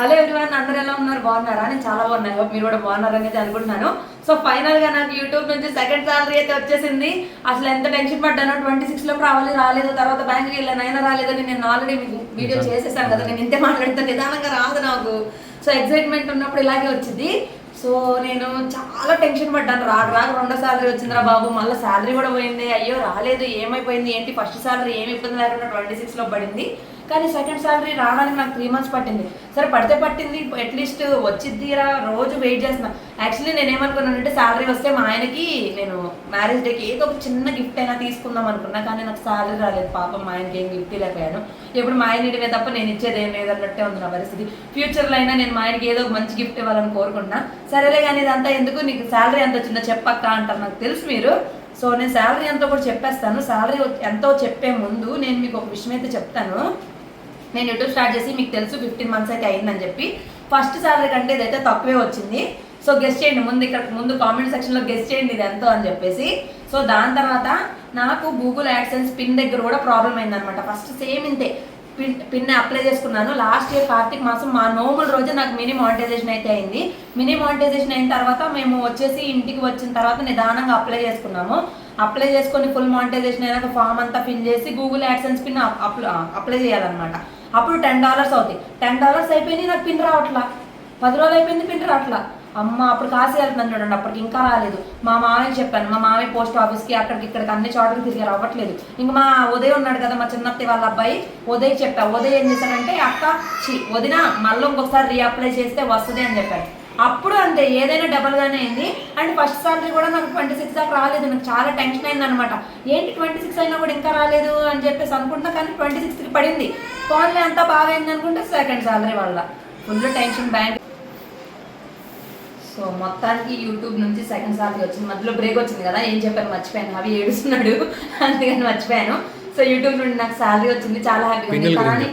Hello everyone అందరు ఎలా ఉన్నారు? బాగున్నారా? నేను చాలా బాగున్నాను. మీరు కూడా బాగున్నారని అయితే అనుకుంటున్నాను. సో ఫైనల్గా నాకు యూట్యూబ్ నుంచి సెకండ్ సాలరీ అయితే వచ్చేసింది. అసలు ఎంత టెన్షన్ పడ్డానో ట్వంటీ సిక్స్లో రావాలి రాలేదు తర్వాత బ్యాంక్కి వెళ్ళాను అయినా రాలేదని నేను ఆల్రెడీ వీడియో చేసేసాను కదా నేను ఇంతే మాట్లాడుతాను నిదానంగా రాదు నాకు. సో ఎక్సైట్మెంట్ ఉన్నప్పుడు ఇలాగే వచ్చింది. సో నేను చాలా టెన్షన్ పడ్డాను. రాక రాక రెండో సాలరీ వచ్చిందిరా బాబు. మళ్ళీ సాలరీ కూడా పోయింది. అయ్యో రాలేదు. ఏమైపోయింది? ఏంటి? ఫస్ట్ సాలరీ ఏమి ఇబ్బంది లేకుండా ట్వంటీ సిక్స్లో పడింది. కానీ సెకండ్ సాలరీ రావడానికి నాకు త్రీ మంత్స్ పట్టింది. సరే పడితే పట్టింది అట్లీస్ట్ వచ్చిద్దిరా రోజు వెయిట్ చేస్తున్నా. యాక్చువల్లీ నేను ఏమనుకున్నానంటే సాలరీ వస్తే మా ఆయనకి నేను మ్యారేజ్ డేకి ఏదో ఒక చిన్న గిఫ్ట్ అయినా తీసుకుందాం అనుకున్నా కానీ నాకు సాలరీ రాలేదు. పాపం మా ఆయనకి ఏం గిఫ్ట్ ఇవ్వలేకపోయాను ఇప్పుడు మా ఆయన ఇడివే తప్ప నేను ఇచ్చేది ఏం లేదన్నట్టే ఉంది నా పరిస్థితి. ఫ్యూచర్లో అయినా నేను మా ఆయనకి ఏదో ఒక మంచి గిఫ్ట్ ఇవ్వాలని కోరుకుంటున్నా. సరేలే కానీ ఇదంతా ఎందుకు? నీకు సాలరీ ఎంత వచ్చిందో చెప్పక్క అంటారు నాకు తెలుసు మీరు. సో నేను శాలరీ ఎంతో కూడా చెప్పేస్తాను. శాలరీ ఎంతో చెప్పే ముందు నేను మీకు ఒక విషయం అయితే చెప్తాను. నేను యూట్యూబ్ స్టార్ట్ చేసి మీకు తెలుసు ఫిఫ్టీన్ మంత్స్ అయితే అయిందని చెప్పి. ఫస్ట్ సాలరీ కంటే ఇదైతే తక్కువే వచ్చింది. సో గెస్ట్ చేయండి ముందు ఇక్కడ ముందు కామెంట్ సెక్షన్లో గెస్ట్ చేయండి ఇది ఎంతో అని చెప్పేసి. సో దాని తర్వాత నాకు గూగుల్ యాడ్సెన్స్ పిన్ దగ్గర కూడా ప్రాబ్లం అయిందనమాట ఫస్ట్ సేమ్ ఇంతే. పిన్ పిన్ అప్లై చేసుకున్నాను. లాస్ట్ ఇయర్ కార్తీక మాసం మా నోముల రోజు నాకు మినీ మానిటైజేషన్ అయితే అయింది. మినీ మానిటైజేషన్ అయిన తర్వాత మేము వచ్చేసి ఇంటికి వచ్చిన తర్వాత నిదానంగా అప్లై చేసుకున్నాము. అప్లై చేసుకొని ఫుల్ మానిటైజేషన్ అయినాక ఫామ్ అంతా ఫిన్ చేసి గూగుల్ యాడ్సెన్స్ పిన్ అప్లై చేయాలన్నమాట. అప్పుడు టెన్ డాలర్స్ అవుతాయి. టెన్ డాలర్స్ అయిపోయింది నాకు పిన్ రావట్లా. పది రోజులు అయిపోయింది పిన్ రావట్లా. అమ్మ అప్పుడు కాశీ వెళ్తున్నాను చూడండి అప్పటికి ఇంకా రాలేదు. మా మామయ్య చెప్పాను మా మామయ్య పోస్ట్ ఆఫీస్కి అక్కడికి ఇక్కడికి అన్ని చోట్లకి తిరిగి రావట్లేదు. ఇంక మా ఉదయ్ ఉన్నాడు కదా మా చిన్నత్తి వాళ్ళ అబ్బాయి ఉదయ్ చెప్పా ఉదయ్ ఏం చేశాడంటే అక్క చి వదిన మళ్ళీ ఇంకొకసారి రీఅప్లై చేస్తే వస్తుంది అని చెప్పాడు. అప్పుడు అంతే ఏదైనా డబల్గానే అయింది. అండ్ ఫస్ట్ సాలరీ కూడా నాకు ట్వంటీ సిక్స్ దాకా రాలేదు నాకు చాలా టెన్షన్ అయింది అనమాట ఏంటి ట్వంటీ సిక్స్ అయినా కూడా ఇంకా రాలేదు అని చెప్పేసి అనుకుంటున్నా కానీ ట్వంటీ సిక్స్కి పడింది. ఫోన్లే అంతా బాగా అయింది అనుకుంటే సెకండ్ సాలరీ వల్ల. ఫుల్ టెన్షన్ బ్యాంక్ సో మొత్తానికి యూట్యూబ్ నుంచి సెకండ్ సాలరీ వచ్చింది. మధ్యలో బ్రేక్ వచ్చింది కదా ఏం చెప్పాను మర్చిపోయాను. అవి ఏడుస్తున్నాడు. అందుకని మర్చిపోయాను. సో యూట్యూబ్ నుండి నాకు శాలరీ వచ్చింది చాలా హ్యాపీగా కానీ?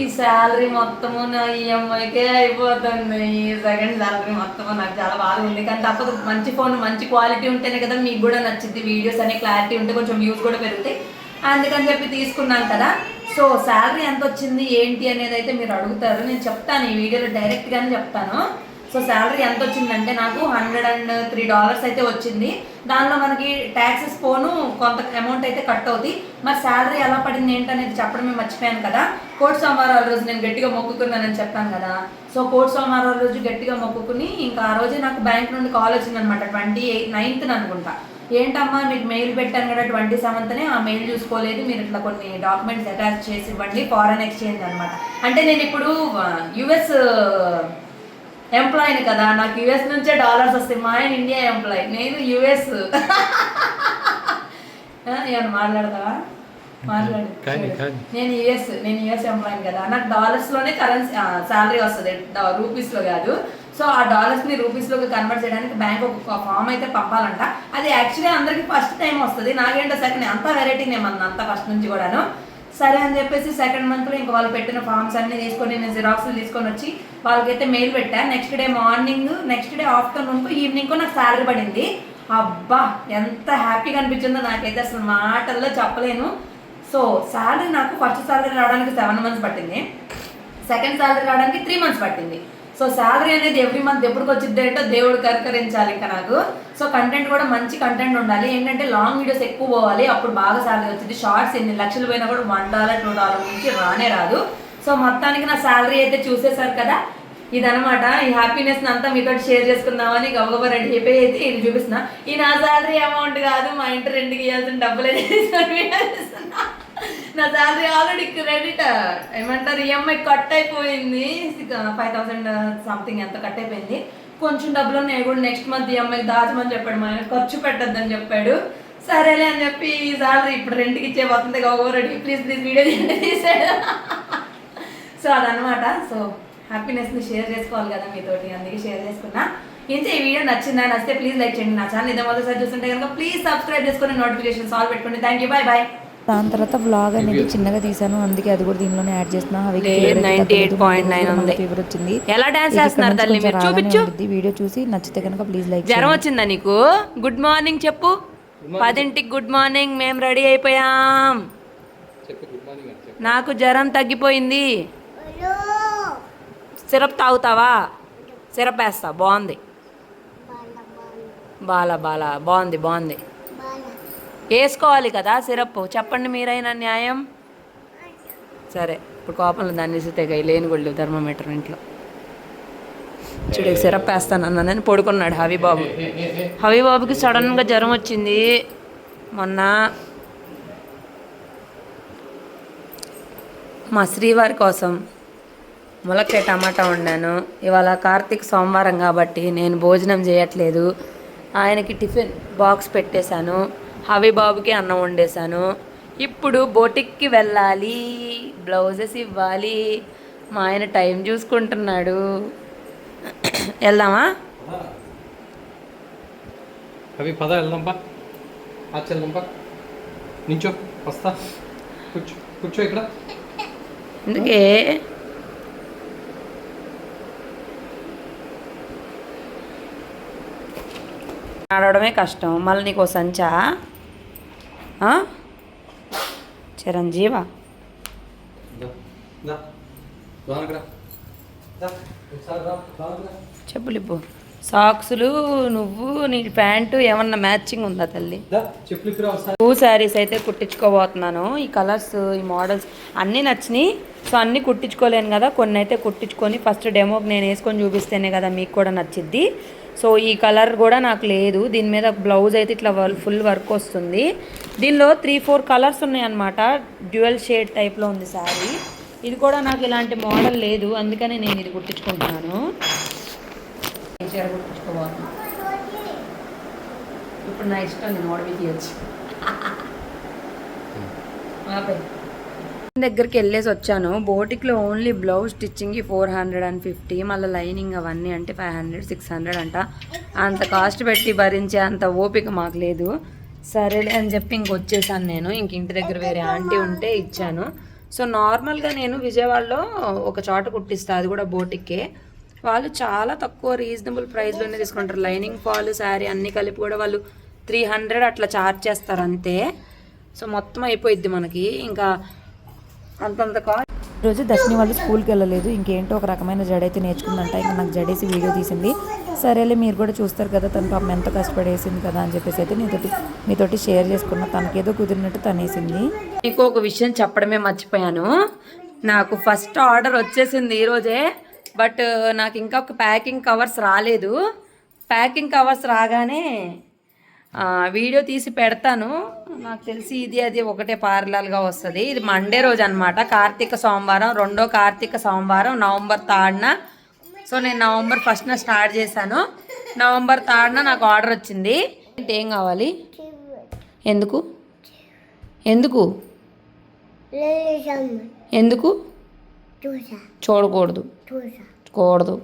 ఈ శాలరీ మొత్తము నా ఈఎంఐకే అయిపోతుంది. ఈ సెకండ్ శాలరీ మొత్తము నాకు చాలా బాగా ఉంది. కానీ తప్పదు మంచి ఫోన్ మంచి క్వాలిటీ ఉంటేనే కదా మీకు కూడా నచ్చింది వీడియోస్ అనే క్లారిటీ ఉంటే కొంచెం వ్యూస్ కూడా పెరుగుతాయి. అందుకని చెప్పి తీసుకున్నాం కదా. సో శాలరీ ఎంత వచ్చింది ఏంటి అనేది అయితే మీరు అడుగుతారు. నేను చెప్తాను ఈ వీడియోలో డైరెక్ట్గానే చెప్తాను. సో శాలరీ ఎంత వచ్చిందంటే నాకు హండ్రెడ్ అండ్ త్రీ డాలర్స్ అయితే వచ్చింది. దానిలో మనకి ట్యాక్సెస్ పోను కొంత అమౌంట్ అయితే కట్ అవుతుంది మరి శాలరీ ఎలా పడింది ఏంటనేది చెప్పడమే మర్చిపోయాను కదా. కోటి సోమవారం రోజు నేను గట్టిగా మొక్కుకున్నానని చెప్పాను కదా. సో కోటి సోమవారం రోజు గట్టిగా మొక్కుకుని ఇంకా ఆ రోజే నాకు బ్యాంక్ నుండి కాల్ వచ్చిందనమాట ట్వంటీ ఎయిట్ నైన్త్ అనుకుంటా. ఏంటమ్మా మీకు మెయిల్ పెట్టాను కదా ట్వంటీ సెవెంత్నే ఆ మెయిల్ చూసుకోలేదు. మీరు ఇట్లా కొన్ని డాక్యుమెంట్స్ అటాచ్ చేసి ఇవ్వండి ఫారెన్ ఎక్స్చేంజ్ అనమాట అంటే నేను ఇప్పుడు uh, యుఎస్ ఎంప్లాయీని కదా నాకు యుఎస్ నుంచే డాలర్స్ వస్తాయి. మా ఆయన ఇండియా ఎంప్లాయీ. నేను యుఎస్. ఏమన్నా మాట్లాడతావా? మాట్లాడు. నేను యుఎస్ నేను యుఎస్ ఎంప్లాయీ కదా. నాకు డాలర్స్లోనే కరెన్సీ శాలరీ వస్తుంది. రూపీస్లో కాదు. సో ఆ డాలర్స్ని రూపీస్లోకి కన్వర్ట్ చేయడానికి బ్యాంక్ ఒక ఫామ్ అయితే పంపాలంట. అది యాక్చువల్లీ అందరికి ఫస్ట్ టైం వస్తుంది. నాకేంటో సెకండ్ అంతా వెరైటీ నేమ్ అంతా ఫస్ట్ నుంచి కూడాను. సరే అని చెప్పేసి సెకండ్ మంత్లో ఇంకా వాళ్ళు పెట్టిన ఫామ్స్ అన్ని తీసుకొని నేను జిరాక్స్ తీసుకొని వచ్చి వాళ్ళకైతే మెయిల్ పెట్టా. Next day morning next day afternoon evening నాకు శాలరీ పడింది. అబ్బా ఎంత హ్యాపీగా అనిపించిందో నాకైతే అసలు మాటల్లో చెప్పలేను. సో శాలరీ నాకు ఫస్ట్ శాలరీ రావడానికి సెవెన్ మంత్స్ పట్టింది. సెకండ్ శాలరీ రావడానికి త్రీ మంత్స్ పట్టింది. సో శాలరీ అనేది ఎవ్రీ మంత్ ఎప్పుడు వచ్చింది అంటే దేవుడు కరకరించాలి ఇంకా నాకు. సో కంటెంట్ కూడా మంచి కంటెంట్ ఉండాలి. ఏంటంటే లాంగ్ వీడియోస్ ఎక్కువ పోవాలి. అప్పుడు బాగా శాలరీ వచ్చింది షార్ట్స్ ఎన్ని లక్షలు పోయినా కూడా వన్ డాలర్ టూ డాలర్ నుంచి రానే రాదు. సో మొత్తానికి నా శాలరీ అయితే చూసేశారు కదా. ఇదనమాట ఈ హ్యాపీనెస్ అంతా మీతో షేర్ చేసుకుందామని గబగబా రెడీ అయిపోయి అయితే ఇది చూపిస్తున్నా. ఈ నా శాలరీ అమౌంట్ కాదు. మా ఇంటి రెండుకి ఇవ్వాల్సిన డబ్బులు చేస్తున్నా నా శాలరీ ఆల్రెడీ క్రెడిట్ ఏమంటారు ఈఎంఐ కట్ అయిపోయింది. ఫైవ్ థౌసండ్ సంథింగ్ ఎంత కట్ అయిపోయింది. కొంచెం డబ్బులు ఉన్నాయి కూడా నెక్స్ట్ మంత్ ఈఎంఐ దాచమని చెప్పాడు మా ఆయన. ఖర్చు పెట్టద్దని చెప్పాడు. సరేలే అని చెప్పి ఈ శాలరీ ఇప్పుడు రెంట్కి ఇచ్చే పోతుంది గబగబా రెడీ. ప్లీజ్ ప్లీజ్ వీడియో తీసాడు సో అదనమాట సో హ్యాపీనెస్ని షేర్ చేసుకోవాలి కదా మీతోటి. అందుకే షేర్ చేసుకున్నా. ఇంతే ఈ వీడియో నచ్చిందా? నచ్చితే ప్లీజ్ లైక్ చేయండి. నా ఛానల్ ఇదే మొదటిసారి చూస్తుంటే కనుక ప్లీజ్ సబ్స్క్రైబ్ చేసుకొని నోటిఫికేషన్ సాల్వ్ పెట్టుకోండి. థ్యాంక్ యూ బాయ్ బాయ్ దాని తర్వాత వ్లాగ్ అనేది చిన్నగా తీసాను అందుకే అది కూడా దీనిలోనే యాడ్ చేస్తున్నా. అవి లేదు, 98.9 ఉంది. ఫీవర్ వచ్చింది. ఎలా డాన్స్ చేస్తున్నారు తల్లి? మీరు? చూపించు. వీడియో చూసి నచ్చితే కనుక ప్లీజ్ లైక్ జ్వరం వచ్చిందా నీకు? గుడ్ మార్నింగ్ చెప్పు. పదింటికి గుడ్ మార్నింగ్ మేము రెడీ అయిపోయాం. చెప్పు గుడ్ మార్నింగ్ అని చెప్పు. నాకు జ్వరం తగ్గిపోయింది. సిరప్ తాగుతావా? సిరప్ వేస్తా. బాగుంది. బాల బాల. బాగుంది బాగుంది. వేసుకోవాలి కదా సిరప్ చెప్పండి మీరైనా న్యాయం? సరే ఇప్పుడు కోపంలో దాన్ని ఇస్తే లేని గొళ్ళు థర్మోమీటర్ ఇంట్లో. చూడు సిరప్ వేస్తాను అన్నానని పడుకున్నాడు హవి బాబు హవి బాబుకి సడన్గా జ్వరం వచ్చింది. మొన్న మా శ్రీవారి కోసం ములక్కాయ టమాటా వండాను. ఇవాళ కార్తీక్ సోమవారం కాబట్టి నేను భోజనం చేయట్లేదు. ఆయనకి టిఫిన్ బాక్స్ పెట్టేశాను. బాబుకి అన్నం వండేశాను. ఇప్పుడు బోటిక్కి వెళ్ళాలి బ్లౌజెస్ ఇవ్వాలి. మా ఆయన టైం చూసుకుంటున్నాడు. వెళ్దామా? అవి పద వెళ్దాంపా వెళ్దాంపా నించో వస్తా. కూర్చో కూర్చో ఇక్కడ. అందుకే నడవడమే కష్టం. మళ్ళీ నీకు సంచా? చిరంజీవా. చెప్పులు ఇప్పు సాక్సులు నువ్వు నీ ప్యాంటు ఏమన్నా మ్యాచింగ్ ఉందా తల్లి? టూ శారీస్ అయితే కుట్టించుకోబోతున్నాను. ఈ కలర్స్ ఈ మోడల్స్ అన్నీ నచ్చినాయి. సో అన్నీ కుట్టించుకోలేను కదా. కొన్ని అయితే కుట్టించుకొని ఫస్ట్ డెమోకి నేను వేసుకొని చూపిస్తేనే కదా మీకు కూడా నచ్చిద్ది. సో ఈ కలర్ కూడా నాకు లేదు. దీని మీద బ్లౌజ్ అయితే ఇట్లా ఫుల్ వర్క్ వస్తుంది. దీనిలో త్రీ ఫోర్ కలర్స్ ఉన్నాయి అనమాట డ్యూయల్ షేడ్ టైప్లో ఉంది శారీ ఇది కూడా నాకు ఇలాంటి మోడల్ లేదు. అందుకని నేను ఇది చీర కుట్టించుకోబోతున్నాను ఇప్పుడు నా ఇష్టం నేను ఓడవి తీయచ్చు. దగ్గరికి వెళ్ళేసి వచ్చాను. బోటిక్లో ఓన్లీ బ్లౌజ్ స్టిచ్చింగ్కి ఫోర్ హండ్రెడ్ అండ్ ఫిఫ్టీ మళ్ళీ లైనింగ్ అవన్నీ అంటే ఫైవ్ హండ్రెడ్ సిక్స్ హండ్రెడ్ అంట. అంత కాస్ట్ పెట్టి భరించే అంత ఓపిక మాకు లేదు. సరేలే అని చెప్పి ఇంక వచ్చేసాను నేను. ఇంక ఇంటి దగ్గర వేరే ఆంటీ ఉంటే ఇచ్చాను. సో నార్మల్గా నేను విజయవాడలో ఒక చోట కుట్టిస్తా. అది కూడా బోటిక్కే. వాళ్ళు చాలా తక్కువ రీజనబుల్ ప్రైస్లోనే తీసుకుంటారు. లైనింగ్ ఫాల్ శారీ అన్నీ కలిపి కూడా వాళ్ళు త్రీ హండ్రెడ్ అట్లా ఛార్జ్ చేస్తారు అంతే. సో మొత్తం అయిపోయిద్ది మనకి. ఇంకా అంతంత కాస్ట్ రోజు దర్శిని వాళ్ళు స్కూల్కి వెళ్ళలేదు. ఇంకేంటో ఒక రకమైన జడైతే నేర్చుకుందంట. ఇంకా నాకు జడేసి వీడియో తీసింది. సరేలే మీరు కూడా చూస్తారు కదా తన పాపం ఎంత కష్టపడేసింది కదా అని చెప్పేసి అయితే నీతోటి మీతోటి షేర్ చేసుకున్నా. తనకేదో కుదిరినట్టు తనేసింది. మీకు ఒక విషయం చెప్పడమే మర్చిపోయాను. నాకు ఫస్ట్ ఆర్డర్ వచ్చేసింది ఈరోజే బట్ నాకు ఇంకా ఒక ప్యాకింగ్ కవర్స్ రాలేదు. ప్యాకింగ్ కవర్స్ రాగానే వీడియో తీసి పెడతాను. నాకు తెలిసి ఇది అది ఒకటే పార్లల్గా వస్తుంది. ఇది మండే రోజు అనమాట కార్తీక సోమవారం రెండో కార్తీక సోమవారం నవంబర్ థర్డ్న సో నేను నవంబర్ ఫస్ట్న స్టార్ట్ చేశాను. నవంబర్ థర్డ్న నాకు ఆర్డర్ వచ్చింది. ఏం కావాలి? ఎందుకు? ఎందుకు? ఎందుకు? చూడకూడదు. కూడదు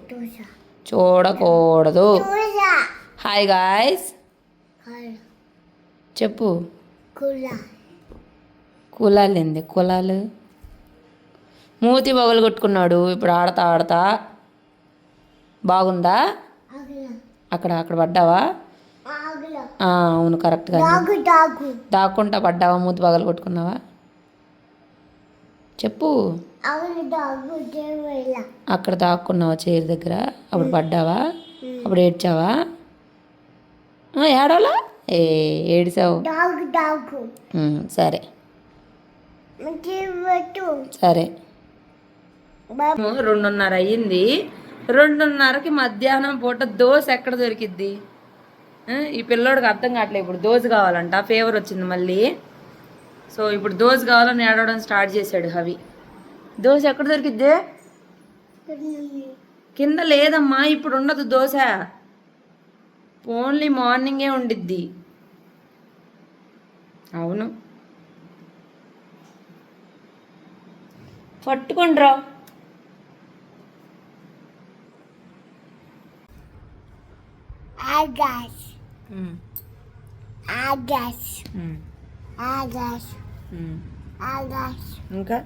చూడకూడదు. హాయ్ గాయస్ చెప్పు. కులాలు. ఏంది కులాలు? మూతి పగలు కొట్టుకున్నాడు. ఇప్పుడు ఆడతా ఆడతా. బాగుందా? అక్కడ అక్కడ పడ్డావా? అవును కరెక్ట్గా దాక్కుంటా పడ్డావా? మూతి పగలు కొట్టుకున్నావా? చెప్పు. అక్కడ దాక్కున్నావా చైర్ దగ్గర? అప్పుడు పడ్డావా? అప్పుడు ఏడ్చావా? ఏడవలా? ఏ ఏడిసావు. సరే. సరే. రెండున్నర అయ్యింది. రెండున్నరకి మధ్యాహ్నం పూట దోశ ఎక్కడ దొరికిద్ది? ఈ పిల్లోడికి అర్థం కావట్లేదు. ఇప్పుడు దోశ కావాలంట ఫేవర్ వచ్చింది మళ్ళీ. సో ఇప్పుడు దోశ కావాలని ఏడవడం స్టార్ట్ చేశాడు హవి. దోశ ఎక్కడ దొరికిద్ది? కింద లేదమ్మా ఇప్పుడు ఉండదు దోశ. ఓన్లీ మార్నింగే ఉండిద్ది. అవును. పట్టుకుండ్రా. ఉమ్, ఉమ్, ఉమ్. ఇంకా?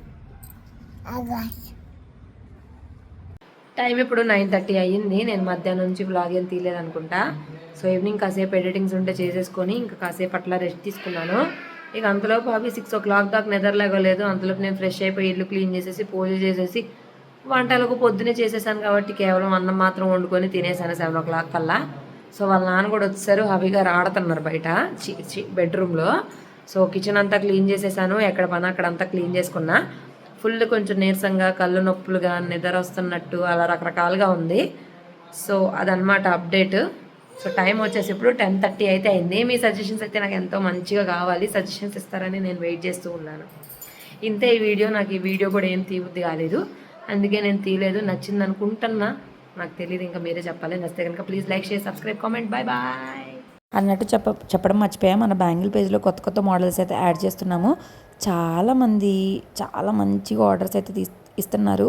టైం ఇప్పుడు నైన్ థర్టీ అయ్యింది. నేను మధ్యాహ్నం నుంచి బ్లాగ్ ఏం తీయలేదు అనుకుంటా. సో ఈవినింగ్ కాసేపు ఎడిటింగ్స్ ఉంటే చేసేసుకొని ఇంకా కాసేపు అట్లా రెస్ట్ తీసుకున్నాను. ఇక అంతలోపు అవి సిక్స్ ఓ క్లాక్ దాకా నిద్రలేగలేదు అంతలోపు నేను ఫ్రెష్ అయిపోయి ఇల్లు క్లీన్ చేసేసి పూజ చేసేసి వంటలకు పొద్దునే చేసేసాను కాబట్టి కేవలం అన్నం మాత్రం వండుకొని తినేసాను సెవెన్ ఓ క్లాక్ కల్లా. సో వాళ్ళ నాన్న కూడా వచ్చేసారు. హవిగా ఆడుతున్నారు బయట బెడ్రూమ్లో. సో కిచెన్ అంతా క్లీన్ చేసేసాను. ఎక్కడ పని అక్కడ అంతా క్లీన్ చేసుకున్నా. ఫుల్ కొంచెం నీరసంగా కళ్ళు నొప్పులుగా నిద్ర వస్తున్నట్టు అలా రకరకాలుగా ఉంది. సో అదనమాట అప్డేట్. సో టైం వచ్చేసి ఇప్పుడు టెన్ థర్టీ అయితే అయింది. మీ సజెషన్స్ అయితే నాకు ఎంతో మంచిగా కావాలి. సజెషన్స్ ఇస్తారని నేను వెయిట్ చేస్తూ ఉన్నాను. ఇంతే ఈ వీడియో. నాకు ఈ వీడియో కూడా ఏం తీబుద్ది కాలేదు. అందుకే నేను తీయలేదు. నచ్చింది అనుకుంటున్నా నాకు తెలియదు ఇంకా మీరే చెప్పాలి. నచ్చితే కనుక please like share subscribe comment bye bye అన్నట్టు చెప్ప చెప్పడం మర్చిపోయాం. మన బ్యాంగిల్ పేజ్లో కొత్త కొత్త మోడల్స్ అయితే యాడ్ చేస్తున్నాము. చాలామంది చాలా మంచిగా ఆర్డర్స్ అయితే తీ ఇస్తున్నారు.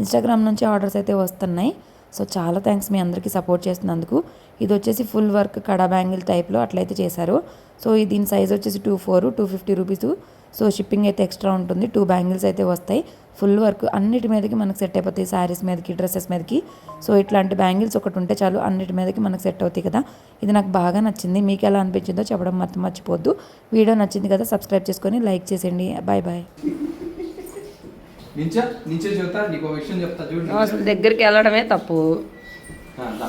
ఇన్స్టాగ్రామ్ నుంచి ఆర్డర్స్ అయితే వస్తున్నాయి. సో చాలా థ్యాంక్స్ మీ అందరికీ సపోర్ట్ చేస్తున్నందుకు. ఇది వచ్చేసి ఫుల్ వర్క్ కడా బ్యాంగిల్ టైప్లో అట్లయితే చేశారు. సో దీని సైజ్ వచ్చేసి two four two fifty rupees so shipping అయితే ఎక్స్ట్రా ఉంటుంది. టూ బ్యాంగిల్స్ అయితే వస్తాయి. ఫుల్ వర్క్ అన్నిటి మీదకి మనకు సెట్ అయిపోతాయి. శారీస్ మీదకి డ్రెస్సెస్ మీదకి. సో ఇట్లాంటి బ్యాంగిల్స్ ఒకటి ఉంటే చాలు అన్నిటి మీదకి మనకు సెట్ అవుతాయి కదా. ఇది నాకు బాగా నచ్చింది. మీకు ఎలా అనిపించిందో చెప్పడం మాత్రం మర్చిపోద్దు వీడియో నచ్చింది కదా సబ్స్క్రైబ్ చేసుకొని లైక్ చేసేయండి. బాయ్ బాయ్ అసలు దగ్గరికి వెళ్ళడమే తప్పు ఆ, దా.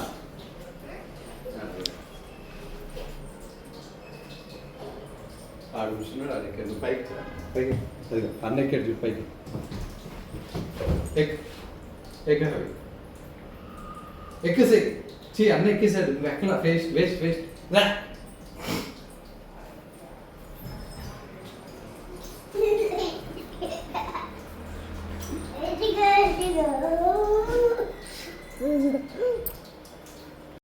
ఆడు కూర్చున్నాడు అది ఎక్కడ పైకి పైకి అదిగో, అన్న ఎక్కాడు చూడు పైకి. ఎక్ ఎక్కడ ఎక్కేసే చీ అన్న ఎక్కేసాడు నువ్వు ఎక్కలా ఫేస్ వేస్ట్ వేస్ట్ రా.